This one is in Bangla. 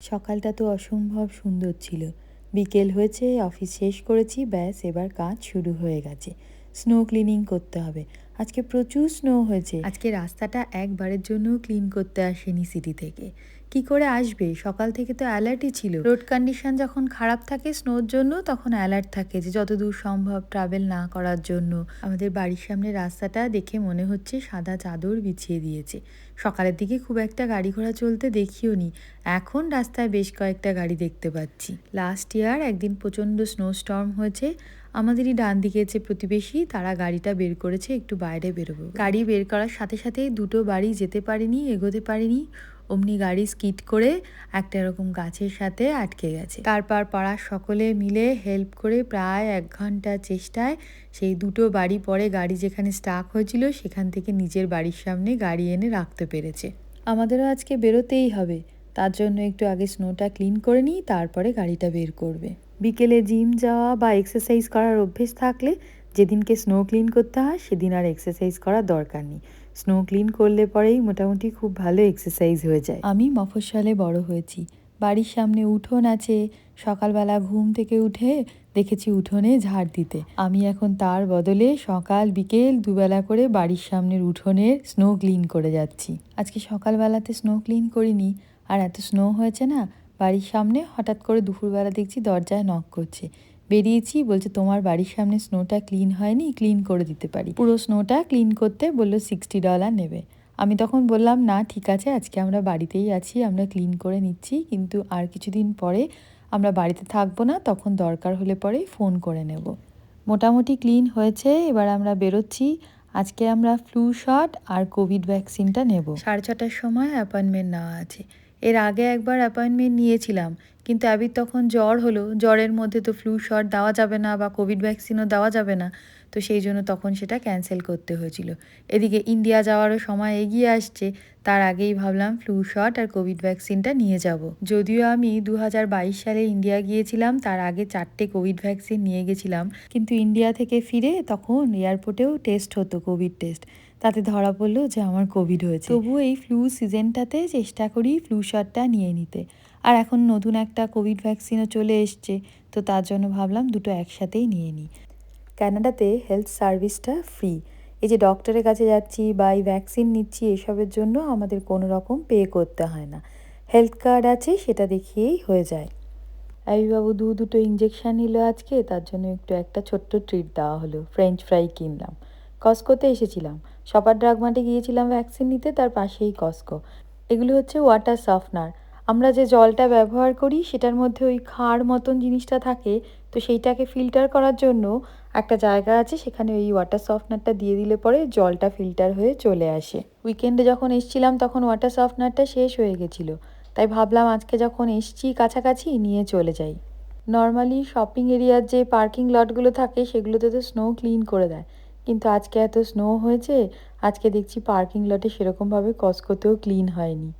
সকালটা তো অসম্ভব সুন্দর ছিল। বিকেল হয়েছে, অফিস শেষ করেছি, ব্যাস এবার কাজ শুরু হয়ে গেছে। স্নো ক্লিনিং করতে হবে। আজকে প্রচুর স্নো হয়েছে। আজকে রাস্তাটা একবারের জন্য ক্লিন করতে আসেনি সিটি থেকে। কি করে আসবে? সকাল থেকে তো অ্যালার্টই ছিল। রোড কন্ডিশন যখন খারাপ থাকে স্নোর জন্য, তখন অ্যালার্ট থাকে যে যতদূর সম্ভব ট্রাভেল না করার জন্য। আমাদের বাড়ির সামনে রাস্তাটা দেখে মনে হচ্ছে সাদা চাদর বিছিয়ে দিয়েছে। সকালের দিকে খুব একটা গাড়ি ঘোড়া চলতে দেখিও নি। এখন রাস্তায় বেশ কয়েকটা গাড়ি দেখতে পাচ্ছি। লাস্ট ইয়ার একদিন প্রচণ্ড স্নো স্টর্ম হয়েছে। আমাদেরই ডান দিকে যে প্রতিবেশী, তারা গাড়িটা বের করেছে, একটু বাইরে বেরোবো। গাড়ি বের করার সাথে সাথেই দুটো বাড়ি যেতে পারিনি, এগোতে পারিনি। অমনি গাড়ি স্কিড করে একটা এরকম গাছের সাথে আটকে গেছে। তারপর পাড়ার সকলে মিলে হেল্প করে প্রায় এক ঘণ্টা চেষ্টায় সেই দুটো বাড়ি পরে গাড়ি যেখানে স্টাক হয়েছিল সেখান থেকে নিজের বাড়ির সামনে গাড়ি এনে রাখতে পেরেছে। আমাদেরও আজকে বেরোতেই হবে। তার জন্য একটু আগে স্নোটা ক্লিন করে নিই, তারপরে গাড়িটা বের করবে। বিকেলে জিম যাওয়া বা এক্সারসাইজ করার অভ্যেস থাকলে যেদিনকে স্নো ক্লিন করতে হয়, সেদিন আর এক্সারসাইজ করার দরকার নেই। স্নো ক্লিন করলে পরেই মোটামুটি খুব ভালো এক্সারসাইজ হয়ে যায়। আমি মফস্বলে বড় হয়েছি। বাড়ির সামনে উঠোন আছে। সকালবেলা ঘুম থেকে উঠে দেখেছি উঠোনে ঝাড় দিতে। আমি এখন তার বদলে সকাল, বিকেল দুবেলা করে বাড়ির সামনের উঠোনের স্নো ক্লিন করে যাচ্ছি। আজকে সকালবেলাতে স্নো ক্লিন করিনি। আর এত স্নো হয়েছে না, বাড়ির সামনে হঠাৎ করে দুপুরবেলা দেখছি দরজায় নক করছে। বেরিয়েছি, বলছে, তোমার বাড়ির সামনে স্নোটা ক্লিন হয়নি ক্লিন করে দিতে পারি। পুরো স্নোটা ক্লিন করতে বলল সিক্সটি ডলার নেবে। আমি তখন বললাম, না, ঠিক আছে, আজকে আমরা বাড়িতেই আছি, আমরা ক্লিন করে নিচ্ছি, কিন্তু আর কিছুদিন পরে আমরা বাড়িতে থাকব না, তখন দরকার হলে পরেই ফোন করে নেব। মোটামুটি ক্লিন হয়েছে, এবার আমরা বেরোচ্ছি। আজকে আমরা ফ্লু শট আর কোভিড ভ্যাকসিনটা নেব। সাড়ে ছটার সময় অ্যাপয়েন্টমেন্ট নেওয়া আছে। এর আগে একবার অ্যাপয়েন্টমেন্ট নিয়েছিলাম কিন্তু অ্যাবির তখন জ্বর হলো। জ্বরের মধ্যে তো ফ্লু শট দেওয়া যাবে না বা কোভিড ভ্যাকসিনও দেওয়া যাবে না। তো সেই জন্য তখন সেটা ক্যান্সেল করতে হয়েছিল। এদিকে ইন্ডিয়া যাওয়ারও সময় এগিয়ে আসছে। তার আগেই ভাবলাম ফ্লু শট আর কোভিড ভ্যাকসিনটা নিয়ে যাব। যদিও আমি দু হাজার বাইশ সালে ইন্ডিয়া গিয়েছিলাম, তার আগে চারটে কোভিড ভ্যাকসিন নিয়ে গেছিলাম। কিন্তু ইন্ডিয়া থেকে ফিরে তখন এয়ারপোর্টেও টেস্ট হতো কোভিড টেস্ট তাতে ধরা পড়ল যে আমার কোভিড হয়েছে। তবু এই ফ্লু সিজনটাতে চেষ্টা করি ফ্লু শটটা নিয়ে নিতে। আর এখন নতুন একটা কোভিড ভ্যাকসিনও চলে এসছে, তো তার জন্য ভাবলাম দুটো একসাথেই নিয়ে নিই। ক্যানাডাতে হেলথ সার্ভিসটা ফ্রি এই যে ডক্টরের কাছে যাচ্ছি বা এই ভ্যাকসিন নিচ্ছি, এসবের জন্য আমাদের কোনো রকম পে করতে হয় না। হেলথ কার্ড আছে, সেটা দেখিয়েই হয়ে যায়। বাবু দু দুটো ইঞ্জেকশান নিল আজকে, তার জন্য একটু একটা ছোট্ট ট্রিট দেওয়া হলো। ফ্রেঞ্চ ফ্রাই কিনলাম। কস্কোতে এসেছিলাম। সপার ড্রাগ মার্টে গিয়েছিলাম ভ্যাকসিন নিতে, তার পাশেই কস্কো এগুলো হচ্ছে ওয়াটার সফটনার আমরা যে জলটা ব্যবহার করি, সেটার মধ্যে ওই খাড় মতন জিনিসটা থাকে, তো সেইটাকে ফিল্টার করার জন্য একটা জায়গা আছে, সেখানে ওই ওয়াটার সফটনারটা দিয়ে দিলে পরে জলটা ফিল্টার হয়ে চলে আসে। উইকেন্ডে যখন এসছিলাম, তখন ওয়াটার সফটনারটা শেষ হয়ে গেছিল। তাই ভাবলাম আজকে যখন এসছি কাছাকাছি নিয়ে চলে যাই। নর্মালি শপিং এরিয়ার যে পার্কিং লটগুলো থাকে, সেগুলোতে তো স্নো ক্লিন করে দেয়। কিন্তু আজকে এত স্নো হয়েছে, আজকে দেখছি পার্কিং লটে সেরকমভাবে কসকোতেও ক্লিন হয়নি।